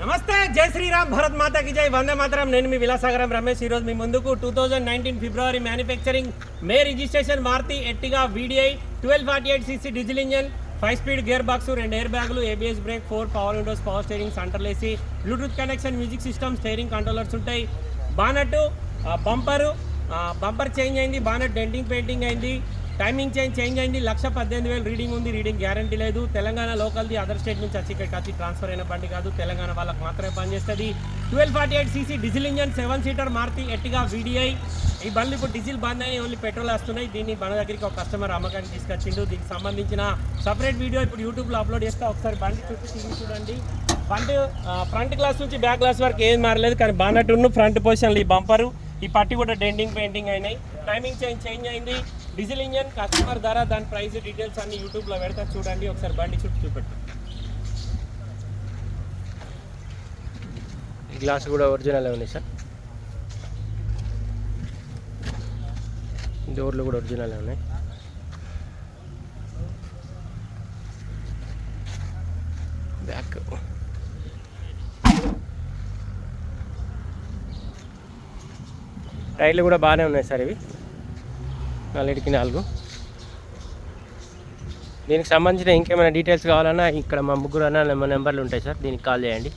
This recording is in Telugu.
నమస్తే జై శ్రీరామ్ భరత్ మాతాకి జై. వందే మాత్రం. నేను మీ విలాసాగరం రమేష్. ఈరోజు మీ ముందుకు two thousand nineteen February manufacturing May registration Maruti Ertiga VDI twelve forty eight CC diesel engine five speed gear box రెండు ఎయిర్ బ్యాగులు ABS brake four power windows power steering సెంటర్లు AC Bluetooth connection music system steering controllers ఉంటాయి. బానట్టు బంపరు బంపర్ చేంజ్ అయింది. బానట్ డెంటింగ్ పెయింటింగ్ అయింది. టైమింగ్ చేంజ్ చేంజ్ అయింది. లక్ష పద్దెనిమిది వేలు రీడింగ్ ఉంది. రీడింగ్ గ్యారంటీ లేదు. తెలంగాణ లోకల్ది అదర్ స్టేట్ నుంచి వచ్చి ఇక్కడికి వచ్చి ట్రాన్స్ఫర్ అయిన బండి కాదు. తెలంగాణ వాళ్ళకి మాత్రమే పనిచేస్తుంది. Twelve forty eight CC diesel engine seven seater Maruti Ertiga VDI. ఈ బండ్లు ఇప్పుడు డీజిల్ బంద్ అయ్యి ఓన్లీ పెట్రోల్ వస్తున్నాయి. దీన్ని మన దగ్గరికి ఒక కస్టమర్ అమ్మకానికి తీసుకొచ్చిండు. దీనికి సంబంధించిన సపరేట్ వీడియో ఇప్పుడు యూట్యూబ్లో అప్లోడ్ చేస్తే. ఒకసారి బండి చుట్టూ తిరిగి చూడండి. బండి ఫ్రంట్ గ్లాస్ నుంచి బ్యాక్ గ్లాస్ వరకు ఏం మారలేదు. కానీ బానట్ ఫ్రంట్ పొజిషన్లు ఈ బంపరు. ఈ పట్టి కూడా డెండింగ్ పెయింటింగ్ అయినాయి. టైమింగ్ చేంజ్ చేంజ్ అయింది. డీజిల్ ఇంజన్ కస్టమర్ ధర దాని ప్రైస్ డీటెయిల్స్ అన్ని యూట్యూబ్లో పెడతా చూడండి. ఒకసారి బండి చుట్టూ చూపెట్టు. గ్లాస్ కూడా ఒరిజినల్ ఉన్నాయి సార్? డోర్లు కూడా ఒరిజినల్ ఉన్నాయి. బ్యాక్ టైర్లు కూడా బాగానే ఉన్నాయి సార్ ఇవి. నాలుగిటికి నాలుగు. దీనికి సంబంధించిన ఇంకేమైనా డీటెయిల్స్ కావాలన్నా ఇక్కడ మా ముగ్గురు అన్న మా నెంబర్లు ఉంటాయి సార్ దీనికి కాల్ చేయండి.